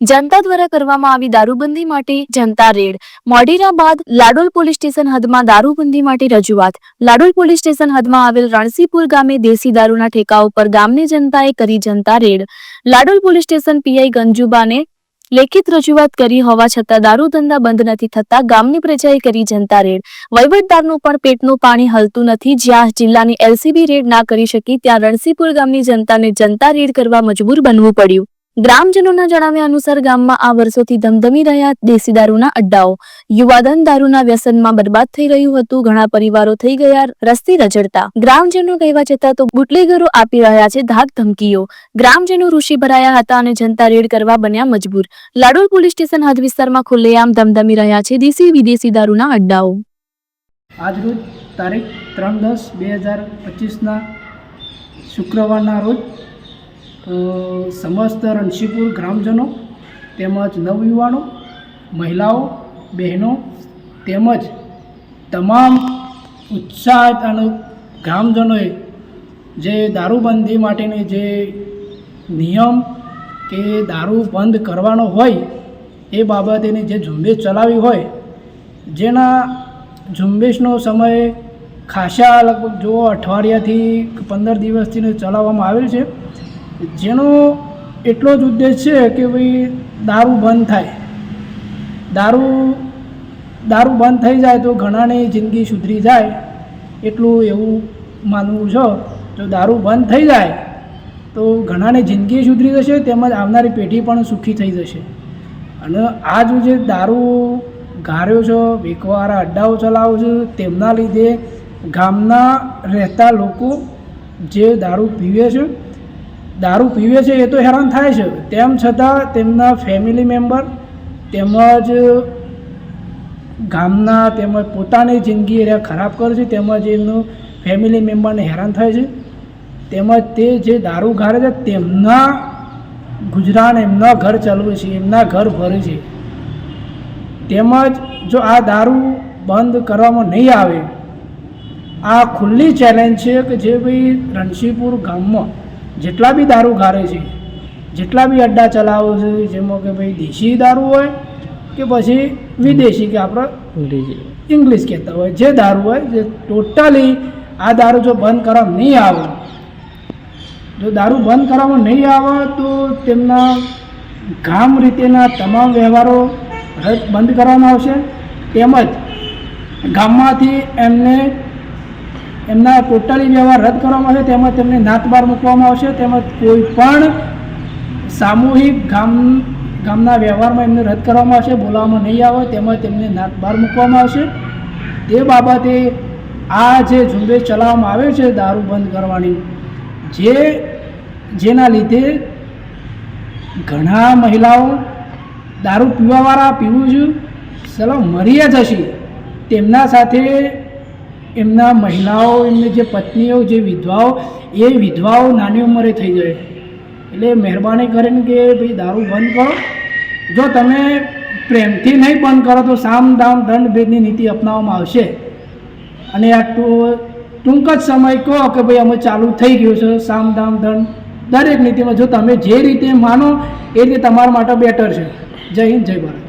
જનતા દ્વારા કરવામાં આવી દારૂબંધી માટે જનતા રેડ. મોઢેરા બાદ લાડોલ પોલીસ સ્ટેશન હદમાં દારૂબંધી માટે રજૂઆત. લાડોલ પોલીસ સ્ટેશન હદમાં આવેલ રણસીપુર ગામે દેશી દારૂના ઠેકા ઉપર ગામની જનતાએ કરી જનતા red. Ladol police station PI ગંજુબાને લેખિત રજૂઆત કરી હોવા છતાં દારૂ ધંધા બંધ નથી થતા ગામની પ્રજાએ કરી જનતા રેડ. વહીવટદારનું પણ પેટનું પાણી હલતું નથી જ્યાં જિલ્લાની એલસીબી રેડ ના કરી શકી ત્યાં રણસીપુર ગામની જનતાને જનતા રેડ કરવા મજબૂર બનવું પડ્યું. ગ્રામજનોના જણાવ્યા અનુસાર ગામમાં આ વર્ષોથી ધમધમી રહ્યા દેશી દારૂના અડ્ડાઓ. યુવાધન દારૂના વ્યસનમાં બરબાદ થઈ રહ્યું હતું. ઘણા પરિવારો થઈ ગયા રસ્તી રજડતા ગ્રામજનો કહેવા છતાં તો બુટલેગરો આપી રહ્યા છે ધાક ધમકીઓ. ગ્રામજનો ઋષિ ભરાયા હતા અને જનતા રેડ કરવા બન્યા મજબૂર. લાડોલ પોલીસ સ્ટેશન હદ વિસ્તારમાં ખુલ્લેઆમ ધમધમી રહ્યા છે દેશી વિદેશી દારૂના અડ્ડાઓ. આજરોજ તારીખ ત્રણ દસ બે હજાર પચીસના શુક્રવારના રોજ સમસ્ત રણશીપુર ગ્રામજનો તેમજ નવયુવાનો, મહિલાઓ, બહેનો તેમજ તમામ ઉત્સાહિત અને ગ્રામજનોએ જે દારૂબંધી માટેની જે નિયમ કે દારૂ બંધ કરવાનો હોય એ બાબતેની જે ઝુંબેશ ચલાવી હોય, જેના ઝુંબેશનો સમય ખાસા લગભગ જો અઠવાડિયાથી પંદર દિવસથી ચલાવવામાં આવેલ છે. જેનો એટલો જ ઉદ્દેશ છે કે ભાઈ દારૂ બંધ થાય. દારૂ દારૂ બંધ થઈ જાય તો ઘણાની જિંદગી સુધરી જાય. એટલું એવું માનવું છે. જો દારૂ બંધ થઈ જાય તો ઘણાની જિંદગી સુધરી જશે, તેમજ આવનારી પેઢી પણ સુખી થઈ જશે. અને આ જે દારૂ ગાર્યો છે, વેકવાળા અડ્ડાઓ ચલાવો છે, તેમના લીધે ગામના રહેતા લોકો જે દારૂ પીવે છે દારૂ પીવે છે એ તો હેરાન થાય છે. તેમ છતાં તેમના ફેમિલી મેમ્બર તેમજ ગામના તેમજ પોતાની જિંદગી એ ખરાબ કરે છે, તેમજ એમનું ફેમિલી મેમ્બરને હેરાન થાય છે. તેમજ તે જે દારૂ ઘારે છે, તેમના ગુજરાન એમના ઘર ચલાવે છે, એમના ઘર ભરે છે. તેમજ જો આ દારૂ બંધ કરવામાં નહીં આવે, આ ખુલ્લી ચેલેન્જ છે કે જે ભાઈ રણસીપુર ગામમાં જેટલા બી દારૂ ગારે છે જેટલા બી અડ્ડા ચલાવો છે જેમાં કે ભાઈ દેશી દારૂ હોય કે પછી વિદેશી કે આપણે ઇંગ્લિશ કહેતા હોય જે દારૂ હોય જે ટોટલી આ દારૂ જો બંધ કરવામાં નહીં આવે જો દારૂ બંધ કરવામાં નહીં આવે તો તેમના ગામ રીતેના તમામ વ્યવહારો રદ બંધ કરવામાં આવશે. તેમજ ગામમાંથી એમને એમના ટોટલી વ્યવહાર રદ કરવામાં આવશે, તેમજ તેમને નાતબાર મૂકવામાં આવશે, તેમજ કોઈ પણ સામૂહિક ગામ, ગામના વ્યવહારમાં એમને રદ કરવામાં આવશે, બોલાવવામાં નહીં આવે, તેમજ તેમને નાતબાર મૂકવામાં આવશે. તે બાબતે આ જે ઝુંબેશ ચલાવવામાં આવે છે, દારૂ બંધ કરવાની, જે, જેના લીધે ઘણા મહિલાઓ દારૂ પીવાવાળા, પીવું છું ચલો મરી જ હશે તેમના સાથે એમના મહિલાઓ, એમની જે પત્નીઓ, જે વિધવાઓ, એ વિધવાઓ નાની ઉંમરે થઈ જાય. એટલે મહેરબાની કરીને કે ભાઈ દારૂ બંધ કરો. જો તમે પ્રેમથી નહીં બંધ કરો તો સામ દામ દંડ ભેદની નીતિ અપનાવવામાં આવશે. અને આ ટૂંક જ સમય કહો કે ભાઈ અમે ચાલુ થઈ ગયું છે, સામ દામ દંડ. દરેક નીતિમાં જો તમે જે રીતે માનો, એ રીતે તમારા માટે બેટર છે. જય હિન્દ, જય ભારત.